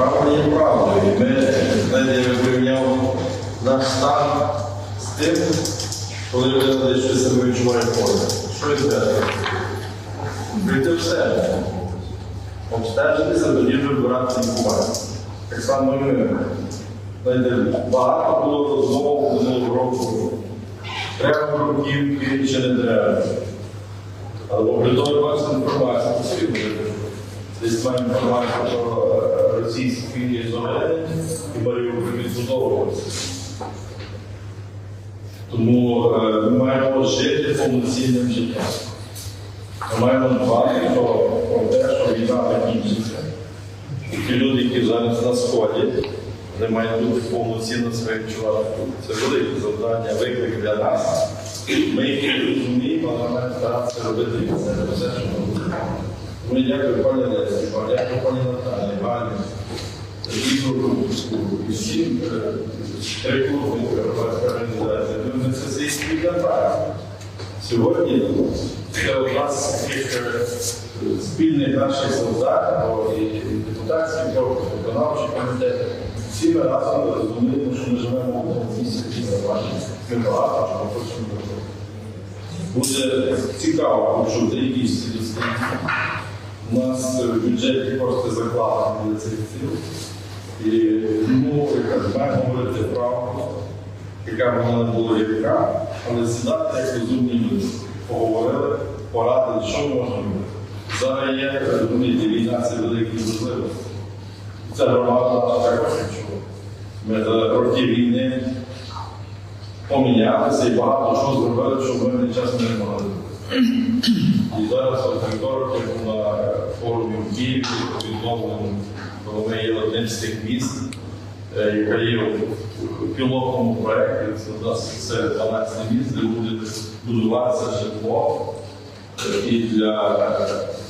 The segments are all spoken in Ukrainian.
Правда є правдою. Ми знаєте, я порівняв наш стан з тим, коли людина десь щось себе відчуває форми. Що йде? Прийти в себе. Обстежитися, тоді вже брати лікування. Так само і ми. Знаєте, багато було розмов минулого року. Треба бруківки чи не треба. Але я бачу інформацію. Десь маю інформацію про е, російські зони і Маріуполь відбудовувався. Тому е, ми маємо жити повноцінним життям. Ми маємо дбати про, те, що війна закінчиться. І ті люди, які зараз на сході, вони мають бути повноцінно себе відчувати. Це велике завдання, виклик для нас. Ми їх розуміємо, але маємо старатися робити все, що ми робимо. Я дякую пані Лесі, дякую пані Наталі, Гані, Ігору і всім три клуби громадської організації. Ми це все спільна праця. Сьогодні це таких е, спільних наших завдань і депутатський корпус, виконавчий комітет. Всі ми разом розуміємо, що ми живемо в світі заважні. Ми багато чого хочемо. Буде цікаво почути якісь. У нас в бюджеті кошти закладені для цих цілей. І тому маємо говорити правду, яка вона не була яка, але сідати як розумні люди. Поговорили, порадили, що можна робити. Зараз є, розумієте, війна це великі можливості. Це громада також нічого. Ми за роки війни помінялися і багато що зробили, що ми могли. І зараз от вівторок на форумі в Києві відновлено, коли ми є одним з тих міст, е, яка є в пілотному проєкті. Це у це 12 міст, де буде будуватися житло е, і для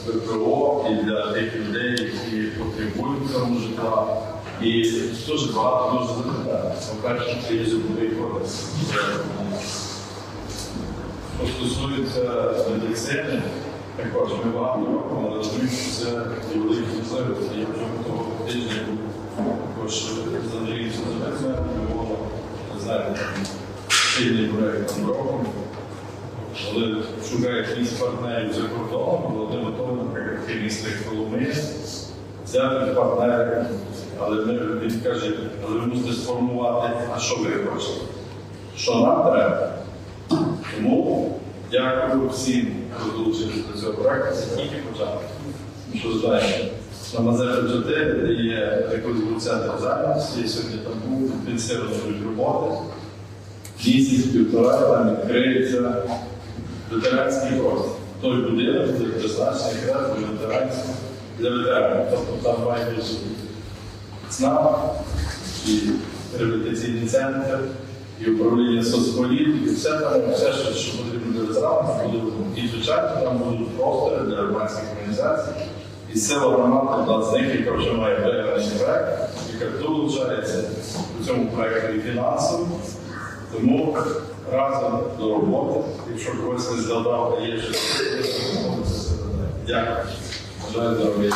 е, ВПО, і для тих людей, які потребують цього житла. І дуже багато дуже запитань. По-перше, це є житловий кодекс. Що стосується медицини, також ми багато робимо, але це великі можливості. Я вже того тижня також з Андрієм Созовецем, ми було, там сильний проєкт там роком. Коли шукають якісь партнерів за кордоном, Володимир готовий, наприклад, керівництво Коломиї, взяти партнери, але ми, він каже, але ви мусите сформувати, а що ви хочете, що нам треба. Тому дякую всім, хто долучився до цього проекту. Це тільки початок. Що знаєте, на Мазепи 4, де є був центр зайнятості, я сьогодні там був, йдуть роботи. Місяць, півтора, там відкриється ветеранський простір. Той будинок буде призначений якраз для ветеранського, для ветеранів. Тобто там має бути ЦНАП і реабілітаційний центр, і управління соцполітики, все там, все, що, що потрібно для ветеранів, буде. І звичайно, там будуть простори для громадських організацій. І сила громади одна з них, яка вже має виграний проект, яка долучається у цьому проєкту і фінансово. Тому разом до роботи, якщо когось не згадав, а є щось. Дякую. Бажаю здоров'я.